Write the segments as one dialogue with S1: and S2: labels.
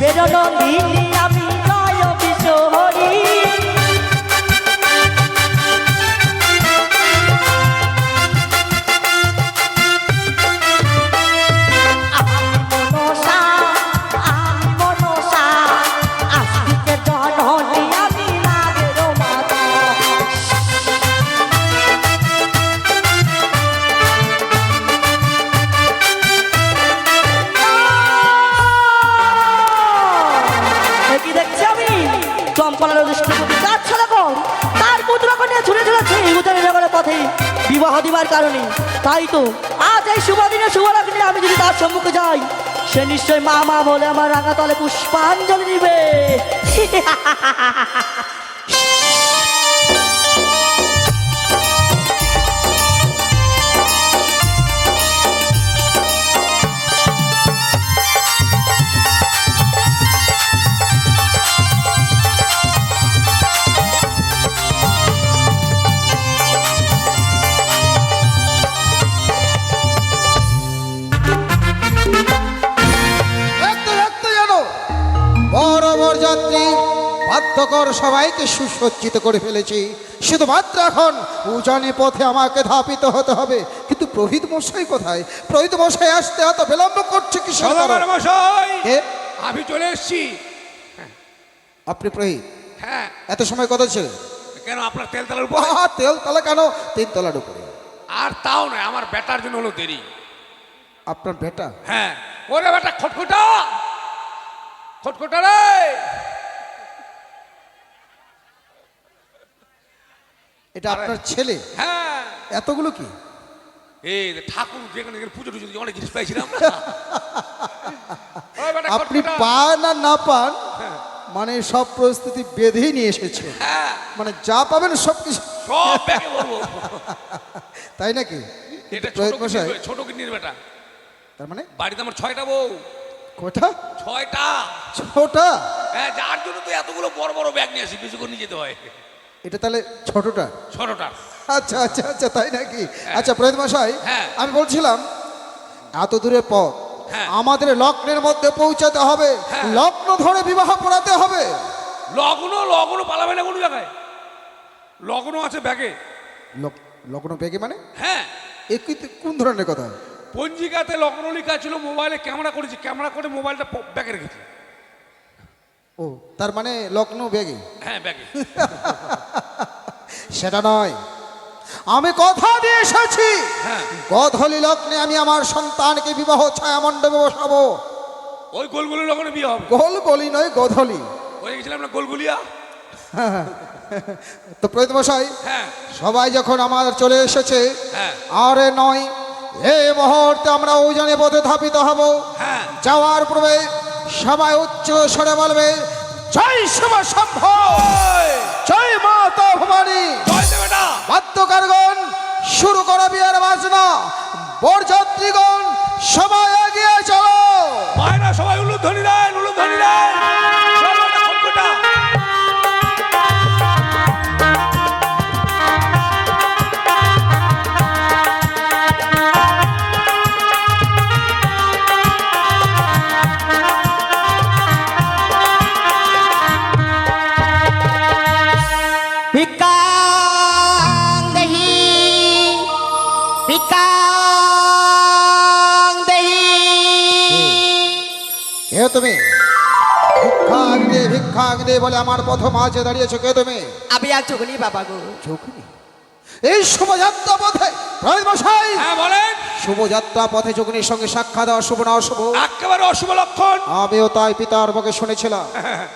S1: বেরোলো লিলি আমি বিবাহ দিবার কারণে। তাই তো, আজ এই শুভ দিনে শুভ রাখলে আমি যদি তার সম্মুখে যাই, সে নিশ্চয় মা মা বলে আমার রাঙা তলে পুষ্পাঞ্জলি দিবে।
S2: যাত্রী বাধ্যকর সবাইকে সুসজ্জিত করে ফেলেছি। শুধুমাত্র এখন উজানি পথে আমাকে ধাপিত হতে হবে। কিন্তু প্রহিত মশাই কোথায়? প্রহিত মশাই আসতে এত বিলম্ব করছে কি
S3: মশাই আমি চলে এসেছি।
S2: আপনি প্রহিত?
S3: হ্যাঁ।
S2: এত সময় কথা ছিল
S3: কেন আপনার তেল তেলের উপর?
S2: তেল তলা কেন? তিন তলার উপরে।
S3: আর তাও নয় আমার বেটার জন্য হলো দেরি।
S2: আপনার বেটা
S3: হ্যাঁ। ওরে বেটা খটখটা! খটখটা রে।
S2: এটা আপনার ছেলে?
S3: হ্যাঁ।
S2: এতগুলো কি?
S3: এই ঠাকুর যেখানে পুজো টুজো অনেক জিনিস পাইছিলাম।
S2: আপনি পান আর না পান মানে সব পরিস্থিতি বেঁধেই নিয়ে এসেছে।
S3: হ্যাঁ।
S2: মানে যা পাবেন সব কিছু তাই নাকি?
S3: এটা ছোট কিডনির বেটা।
S2: তার মানে?
S3: বাড়িতে আমার ছয়টা বউ।
S2: কোটা?
S3: ছয়টা।
S2: ছোটা?
S3: হ্যাঁ যার জন্য তো এতগুলো বড় বড় ব্যাগ নিয়ে আসি বেশি করে নিয়ে যেতে হয়।
S2: এটা তাহলে ছোটটা?
S3: ছোটটা।
S2: আচ্ছা আচ্ছা আচ্ছা তাই নাকি? আচ্ছা প্রহিত মশাই
S3: হ্যাঁ।
S2: আমি বলছিলাম এত দূরের পথ
S3: হ্যাঁ।
S2: আমাদের লগ্নের মধ্যে পৌঁছাতে হবে
S3: হ্যাঁ।
S2: লগ্ন ধরে বিবাহ পড়াতে হবে।
S3: লগ্ন লগ্ন পালাবে না কোনো জায়গায়। লগ্ন আছে ব্যাগে
S2: লগ- লগ্ন ব্যাগে মানে?
S3: হ্যাঁ।
S2: এ কোন ধরনের কথা?
S3: পঞ্জিকাতে লগ্ন লেখা ছিল মোবাইলে ক্যামেরা করেছি। ক্যামেরা করে মোবাইলটা ব্যাগে রেখেছি।
S2: ও তার মানে লগ্ন বেগে
S3: হ্যাঁ ব্যাগে
S2: সেটা নয়। আমি কথা দিয়ে এসেছি।
S3: হ্যাঁ।
S2: গধলি লগ্নে আমি আমার সন্তানকে বিবাহ ছায়া মণ্ডপে বসাবো।
S3: ওই গোলগুলি লগ্নে বিয়ে হবে।
S2: গোল গলি নয় গধলি।
S3: ওই গেছিলাম না গোলগুলিয়া?
S2: তো প্রহিত মশাই
S3: হ্যাঁ।
S2: সবাই যখন আমার চলে এসেছে
S3: হ্যাঁ।
S2: আরে নয় এই মুহূর্তে আমরা ওজনে পথে ধাপিত হব।
S3: হ্যাঁ।
S2: যাওয়ার পূর্বে সবাই উচ্চ স্বরে বলবে জয় শিব শম্ভ জয়! মাতা ভবানী বাদ্যকারগণ শুরু করো বিয়ার বাজনা। বরযাত্রীগণ সবাই এগিয়ে চলো।
S3: মায়েরা সবাই উলুধ্বনি দেন উলুধ্বনি দেন।
S2: তুমি? ভিক্ষাগ দে বলে আমার পথ মাঝে দাঁড়িয়েছো কে তুমি?
S1: আমি এক চোখনি বাবা গো।
S2: চোখনি এই শুভযাত্রা পথে মশাই।
S3: হ্যাঁ বলেন।
S2: শুভযাত্রা পথে যোগিনীর সঙ্গে সাক্ষাৎ দেওয়া শুভ না অশুভ?
S3: একেবারে অশুভ লক্ষণ।
S2: আমিও তাই পিতার মুখে শুনেছিলাম।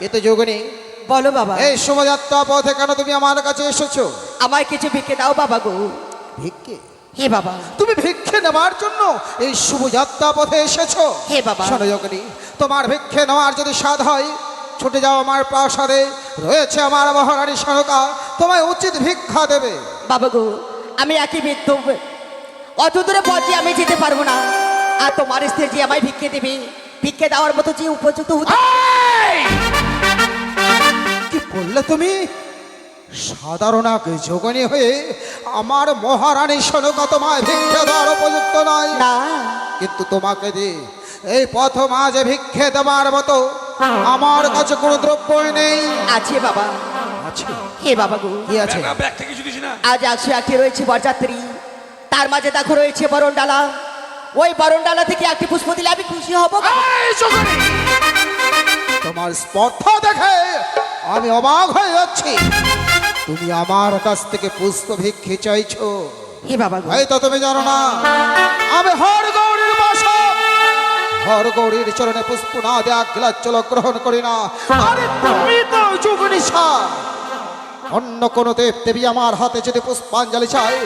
S2: কিন্তু যোগিনী
S1: বলো বাবা।
S2: এই শুভযাত্রা পথে কেন তুমি আমার কাছে এসেছ?
S1: আমায় কিছু ভিক্ষে দাও বাবা গো।
S2: ভিক্ষে?
S1: হে বাবা।
S2: তুমি ভিক্ষে নেওয়ার জন্য এই শুভযাত্রা পথে এসেছ?
S1: হে বাবা।
S2: শোনো যোগিনী তোমার ভিক্ষে নেওয়ার যদি স্বাদ হয় ছুটে যাও আমার প্রাসাদে। রয়েছে আমার মহারানী সরকা তোমায় উচিত ভিক্ষা দেবে।
S1: বাবা গো আমি একই বৃদ্ধ অত দূরে পথে আমি যেতে পারব না। আর তোমার স্ত্রী যে আমায় ভিক্ষে দেবে ভিক্ষে দেওয়ার মতো যে উপযুক্ত হতে
S2: কি বললে তুমি? সাধারণ এক যোগনী হয়ে আমার মহারানী সনকা তোমায় ভিক্ষে দেওয়ার উপযুক্ত নয়।
S1: না।
S2: কিন্তু তোমাকে দি এই পথ মাঝে ভিক্ষে দেওয়ার মতো। আমার কাছে কোনো দ্রব্যই নেই।
S1: আছে বাবা।
S2: আছে?
S1: হে বাবা গো।
S2: কি আছে?
S3: ব্যাগটা ব্যাগ থেকে কিছু দিস না।
S1: আজ একশো একটি রয়েছে বরযাত্রী। তার মাঝে দেখো রয়েছে বরণডালা। ওই বরণডালা থেকে একটি পুষ্প দিলে আমি খুশি হব!
S2: তোমার স্পর্ধা দেখে আমি অবাক হয়ে যাচ্ছি। তুমি আমার কাছ থেকে পুষ্প ভিক্ষে চাইছো।
S1: হে বাবা গো।
S2: এই তো তুমি জানো না। আমি হর গৌরীর বাসা হর গৌরীর চরণে পুষ্প না দেয়া গ্লাচল গ্রহণ করি না। আরে তুমি তো যুগনিশা অন্য কোন দেব দেবী আমার হাতে যদি পুষ্পাঞ্জলি চাই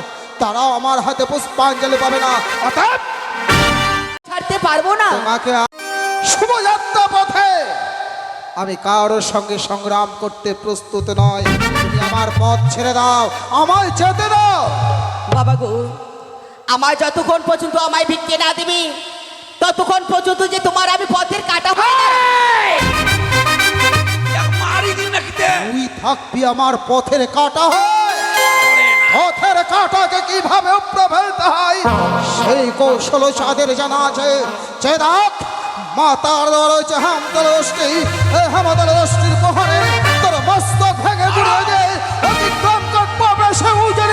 S2: তারাও আমার হাতে পুষ্পাঞ্জলি পাবে না। অতএব
S1: ছাড়তে পারব না।
S2: তোমাকে শুভযাত্রা পথে। আমি কারোর সঙ্গে সংগ্রাম করতে প্রস্তুত নয় তুমি আমার পথ ছেড়ে দাও আমায় যেতে দাও।
S1: বাবা গো আমার যতক্ষণ পর্যন্ত আমায় ভিক্ষে না দিবি ততক্ষণ পর্যন্ত যে তোমার আমি পথের কাটা
S2: তুই থাকবি আমার পথের কাটা হয়। পথের কাটাকে কীভাবে ফেলতে হয়? সেই কৌশল চাঁদের জানা আছে। যে দেখ মাতার দল হচ্ছে হামদল দোষটি এই হামদল দোষটির পোহরে তোর মস্তক ভেঙে গুড়িয়ে দে। অতিক্রম কর পাবে সে উজের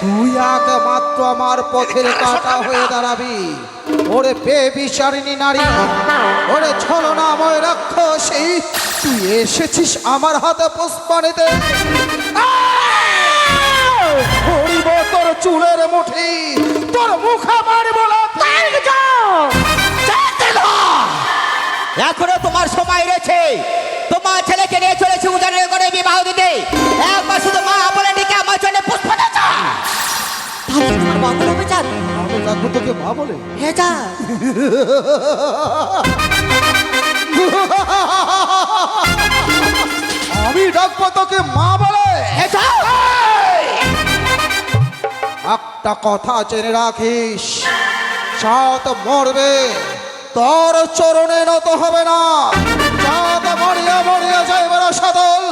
S2: তুই আগে আমার পথের কাটা হয়ে দাঁড়াবি। ওরে বেবিচারিণী নারী। ওরে ছলনাময় রাক্ষসী তুই এসেছিস আমার হাতে পুষ্পানিতে ধরিব তোর চুলের মুঠি। তোর মুখে মারিব!
S1: এখনও তোমার সময় রয়েছে। হবে চাঁদ
S2: আমি দেখো তোকে মা বলে।
S1: হে যা।
S2: আমি ডাকবো তোকে মা বলে।
S1: হে যা।
S2: একটা কথা জেনে রাখিস চাঁদ মরবে তোর চরণে নত হবে না। চাঁদ মরিয়া মরিয়া যাইবে না সাদল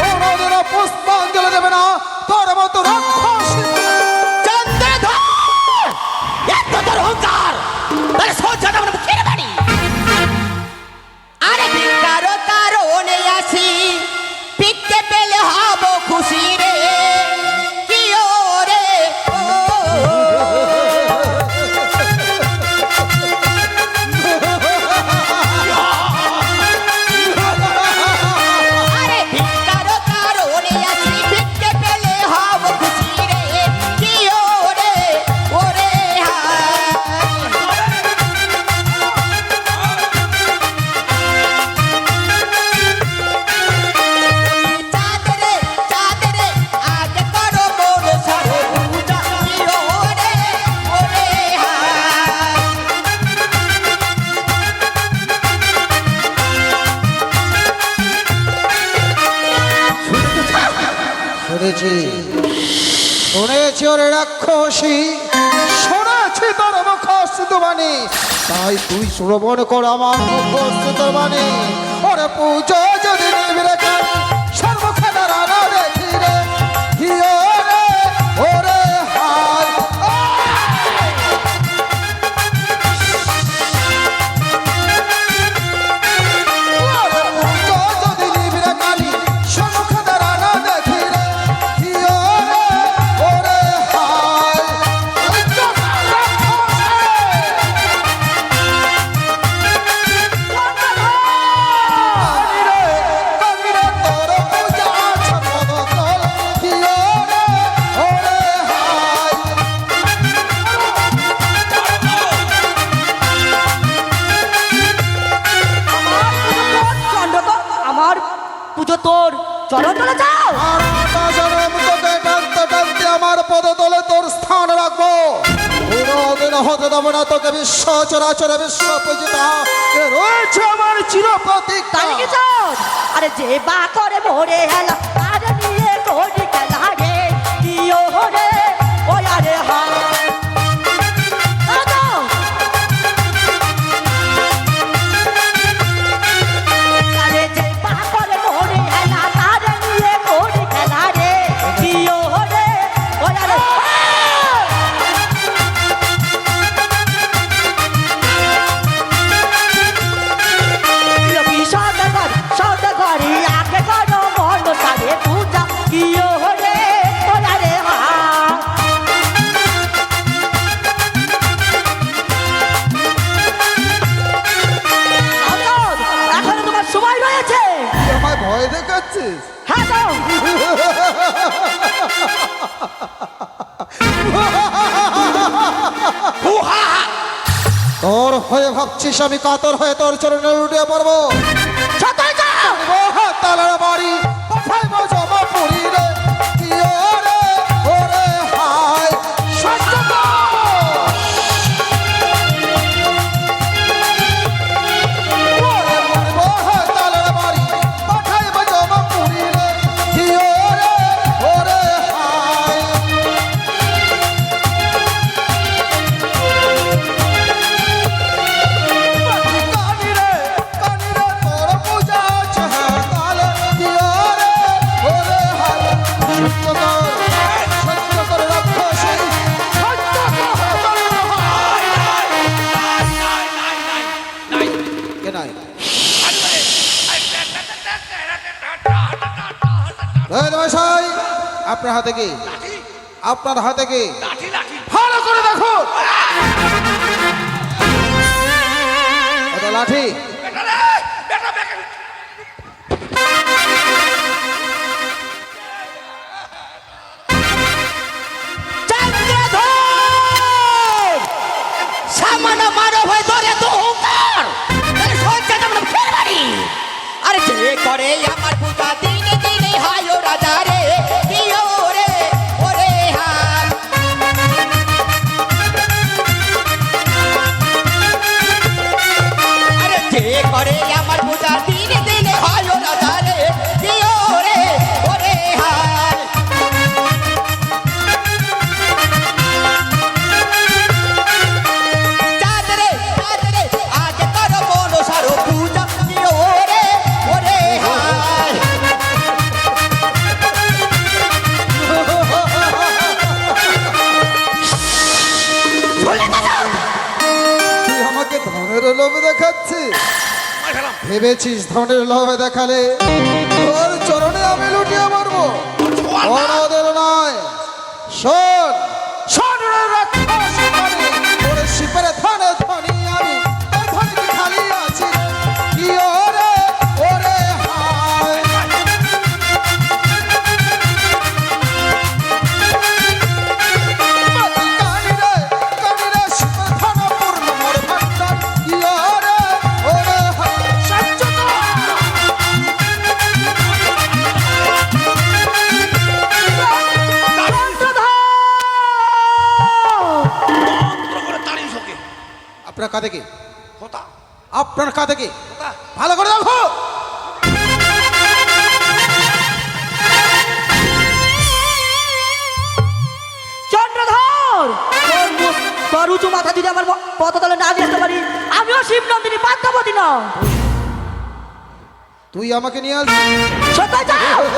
S2: কোনোদিন পুষ্পাঞ্জলি দেবে না। তোর মতো রাক্ষস
S1: অহংকার। তাহলে সহ্য
S2: তাই তুই শ্রবণ কর আমার মুখস্থিত মানে ওরে পুজো না তোকে বিশ্ব চরাচরে বিশ্ব পূজিতা। রয়েছে আমার চিরপ্রতীক
S4: তাই কি? আরে যে বা করে মোরে হেলা।
S2: ভাবছিস আমি কাতর হয়ে তোর চরণে লুটিয়ে পড়ব। বাড়ি। মশাই আপনার হাতে কি? আপনার হাতে কি? ভালো করে দেখো এটা লাঠি।
S1: আরে যে করে আমার পূজা দিনে হায় ও রাজা রে।
S2: ভেবেছিস ধনের লোভে দেখালে। তোর আপনার কাঁধে কি? আপনার কাঁধে কি? ভালো করে দেখো।
S4: চন্দ্রধর! তোর মুখ- উঁচু মাথা যদি আমার পথতলে না আসতে পারি আমিও শিব নন্দিনী পাত্রপতি না
S2: তুই আমাকে নিয়ে আসবি?
S4: সকাল যাও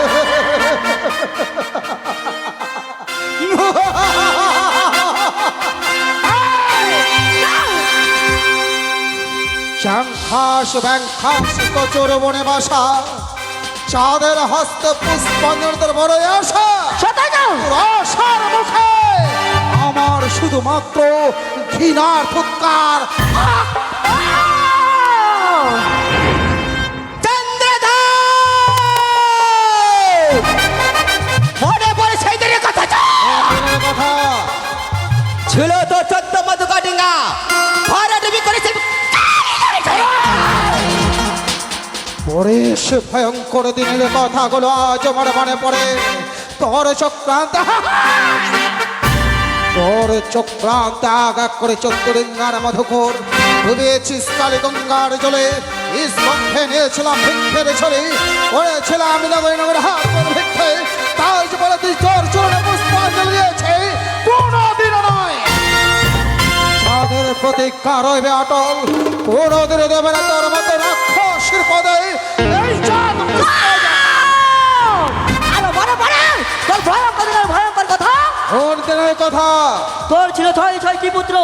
S2: চাংখাস ব্যাংখাস কচোর বনে বাসা চাঁদের হস্তে পুষ্পাঞ্জন বড় আশা আশার মুখে। আমার শুধুমাত্র ঘৃণার ফুৎকার। পরে সে ভয়ঙ্কর দিনের কথাগুলো আজ আমার মনে পড়ে। তোর চক্রান্ত তোর চক্রান্ত আগা করে চতুরিঙ্গার মধুকর ডুবেছিস কালী গঙ্গার জলে। ইসবন্ধে নিয়েছিলাম ভিক্ষের ছড়ি করেছিলাম নগর নগর হাত ভিক্ষে। তাই বলে তুই তোর চরণে পুষ্পাঞ্জলি দিয়েছে, কোনোদিনও নয়। প্রতিজ্ঞা রইবে অটল কোনোদিন দেবে না তোর মতো রাক্ষসের পদে এই চাঁদ
S4: আরও বড় বড় তোর ভয়ঙ্কর দিনের ভয়ঙ্কর কথা।
S2: কোন দিনের কথা।
S4: তোর ছিল ছয় ছয়টি পুত্র।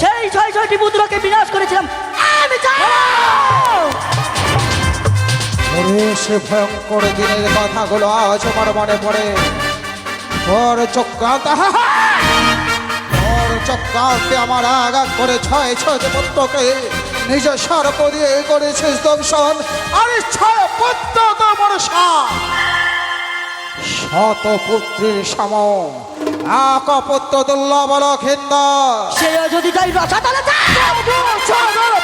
S4: সেই ছয় ছয়টি পুত্রকে বিনাশ করেছিলাম আমি
S2: ওরে সে ভয়ঙ্কর দিনের কথাগুলো আজ আমার মনে পড়ে। তোর চক্রান্ত তোর চক্রান্তে আমার আগা করে ছয় ছয় পুত্রকে নিজের সর্প দিয়ে করেছিস দংশন। আরে ছয় পুত্র তোমার শত পুত্রের সম আকপত্র দুর্লভ লক্ষিন্দ।
S4: সেও যদি যাই রসাতলে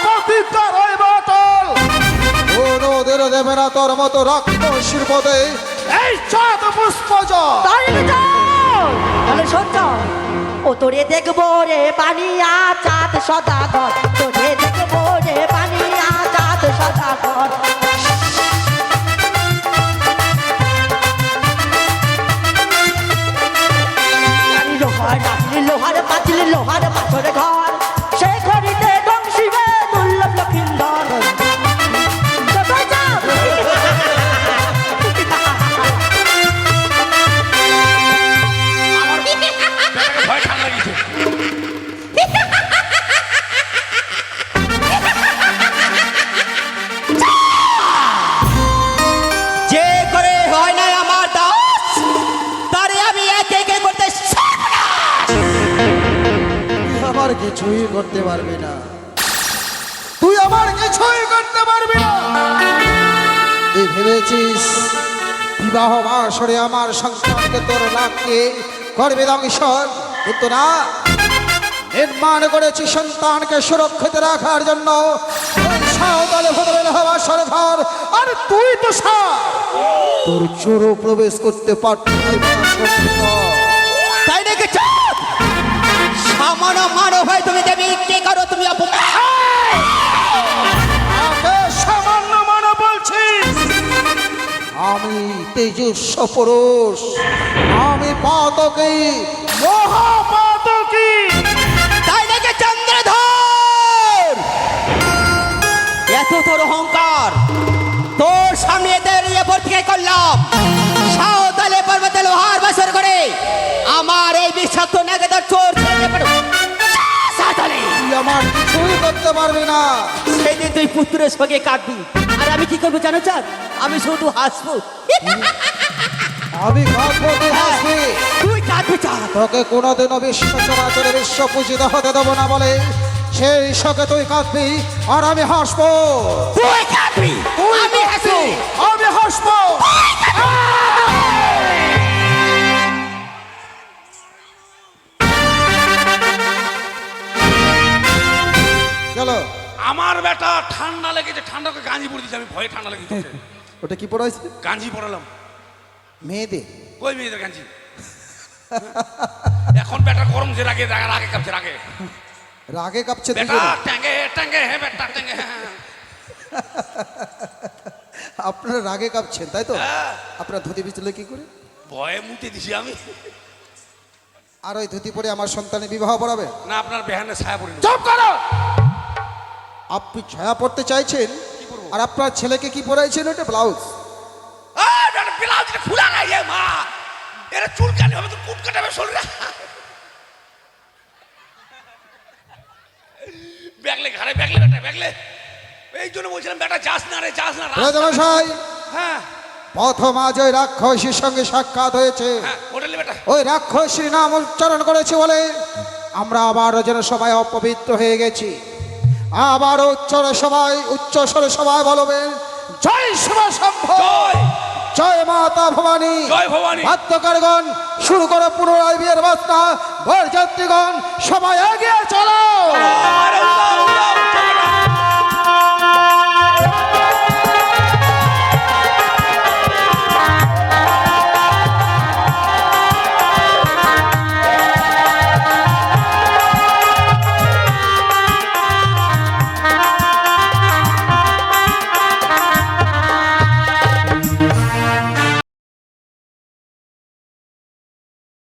S2: প্রতিজ্ঞা রইব অটল। কোনদের দেবে না তোর মতো রক্ত শিল্পদে এই চাঁদ পুষ্প
S4: তাহলে সত্য ও তোরে দেখব রে পানিয়া চাঁদ সদাগর। তোরে দেখব রে পানিয়া চাঁদ সদাগর।
S2: কিছুই করতে পারবি না। তুই আমার কিছুই করতে পারবি না। তুই ভেবেছিস বিবাহ বাসরে আমার সংসারকে তোর লাভকে করবে দংশন কিন্তু না? নির্মাণ করেছি সন্তানকে সুরক্ষিত রাখার জন্য। আর তুই তো তোর চোরও প্রবেশ করতে পারত
S1: তাই নাকি সামান্য মানব হয় তুমি দেবী কে করো তুমি
S2: সামান্য মানে আমি তেজস্ব পুরুষ। আমি পাতকি মহাপাতকি।
S1: তাই নাকি চন্দ্রধর? এত তোর অহংকার। তোর সামনে দাঁড়িয়ে ভর্তিকে করলাম। সাঁওতালে পর্বতে লোহার বাসর করে আমার এই বিষাক্ত নাগেদার চোর।
S2: আমার কিছুই করতে পারবি না।
S1: সেদিন তুই পুত্রের সঙ্গে কাঁদবি। আর আমি কি করব জানো চাঁদ? আমি শুধু হাসবো।
S2: আমি কাঁদবো তুই হাসবি।
S1: তুই কাঁদবি চাঁদ।
S2: তোকে কোনোদিনও বিশ্ব চরাচরে বিশ্ব পূজিত হতে দেবো না বলে সেই শোকে তুই কাঁদবি আর আমি হাসবো।
S1: তুই কাঁদবি।
S2: তুই
S1: আমি হাসবো।
S2: আমি হাসবো।
S3: আমার বেটা ঠান্ডা লেগেছে ঠান্ডাকে গাঞ্জি পরে দিয়েছে আমি ভয়ে ঠান্ডা লেগেছে
S2: ওটা কি পড়াইছে?
S3: গাঞ্জি পড়ালাম।
S2: মেয়েদের?
S3: কই মেয়েদের গাঞ্জি এখন বেটা গরম যে রাগে রাগে কাঁপছে রাগে।
S2: রাগে কাঁপছে
S3: বেটা। ট্যাঙ্গে ট্যাঙ্গে হে বেটা ট্যাঙ্গে হ্যাঁ।
S2: আপনারা রাগে কাঁপছেন তাই তো?
S3: হ্যাঁ।
S2: আপনার ধুতি বিচলে কি করে?
S3: ভয়ে মুতে দিছি আমি।
S2: আর ওই ধুতি পরে আমার সন্তানের বিবাহ পড়াবে?
S3: না আপনার বেহানে ছায়া পড়ি
S2: চুপ করো! আপনি ছায়া পড়তে চাইছেন? আর আপনার ছেলেকে কি পড়াইছেন ওটা ব্লাউজ।
S3: ব্লাউজ খুলা নাই এ মা। এরা চুলকানি হবে তো কুট কাটাবে শরীরে ব্যাগলে ব্যাগলে বেটা ব্যাগলে। এই জন্য বলছিলাম বেটা যাস না রে যাস না
S2: রাজামশাই
S3: হ্যাঁ।
S2: প্রথম আজ ওই রাক্ষসীর সঙ্গে সাক্ষাৎ হয়েছে।
S3: হ্যাঁ
S2: ওই রাক্ষসীর নাম উচ্চারণ করেছে বলে আমরা আবারও যেন সবাই অপবিত্র হয়ে গেছি। আবার উচ্চরে সবাই উচ্চ স্বরে সবাই বলবেন জয় শিবা শম্ভ!
S3: জয়!
S2: মাতা ভবানী!
S3: জয় ভবানী!
S2: আত্মকারগণ শুরু করো পুনরায় বিয়ের বার্তা বরযাত্রীগণ সবাই এগিয়ে চলো!